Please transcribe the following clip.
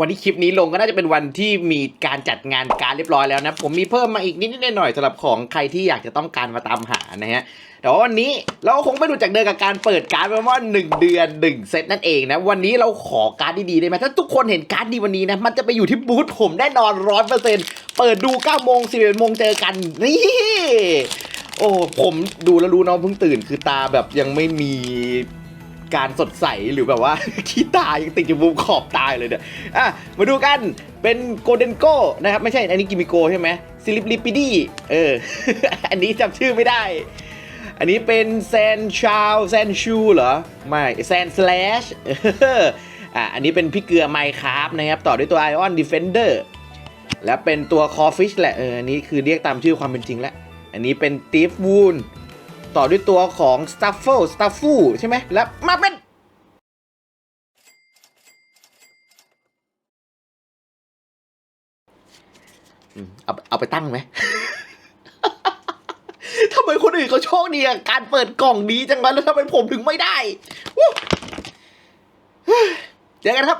วันที่คลิปนี้ลงก็น่าจะเป็นวันที่มีการจัดงานการเรียบร้อยแล้วนะ ผมมีเพิ่มมาอีกนิดหน่อยๆสำหรับของใครที่อยากจะต้องการมาตามหานะฮะแต่ว่าวันนี้เราคงไม่ดูจากเดินกับการเปิดการ์ดประมาณหนึ่งเดือนหนึ่งเซตนั่นเองนะ วันนี้เราขอการ์ดดีๆได้ไหมถ้าทุกคนเห็นการ์ดดีวันนี้นะ มันจะไปอยู่ที่บูธผมแน่นอนร้อยเปอร์เซ็นต์เปิดดู9โมง11โมงเจอกันนี่โอ้ผมดูแล้วรู้เนาะเพิ่งตื่นคือตาแบบยังไม่มี การสดใสหรือแบบว่า ขี้ตายังติดอยู่มุมขอบตายเลยเนี่ยอะมาดูกันเป็นโกลเด้นโก้นะครับ ไม่ใช่อันนี้กิมิโกใช่ไหมซิลิปลิปิดี้เออ อันนี้จำชื่อไม่ได้ อันนี้เป็นแซนชาวแซนชูเหรอ ไม่แซนสแลชอะอันนี้เป็นพี่เกลือไมค์ครับนะครับ ต่อด้วยตัว Ion Defender และเป็นตัวคอฟิชแหละเอออันนี้คือเรียกตามชื่อความเป็นจริงแล้วอันนี้เป็น Thief Wound ต่อด้วยตัวของ Staffle Staffle ใช่ไหม แล้วมาเป็นเอาเอาไปตั้งไหมทำไมคนอื่นเขาโชคดีกับการเปิดกล่องนี้จังวะแล้วทำไมผมถึงไม่ได้เจอกันครับ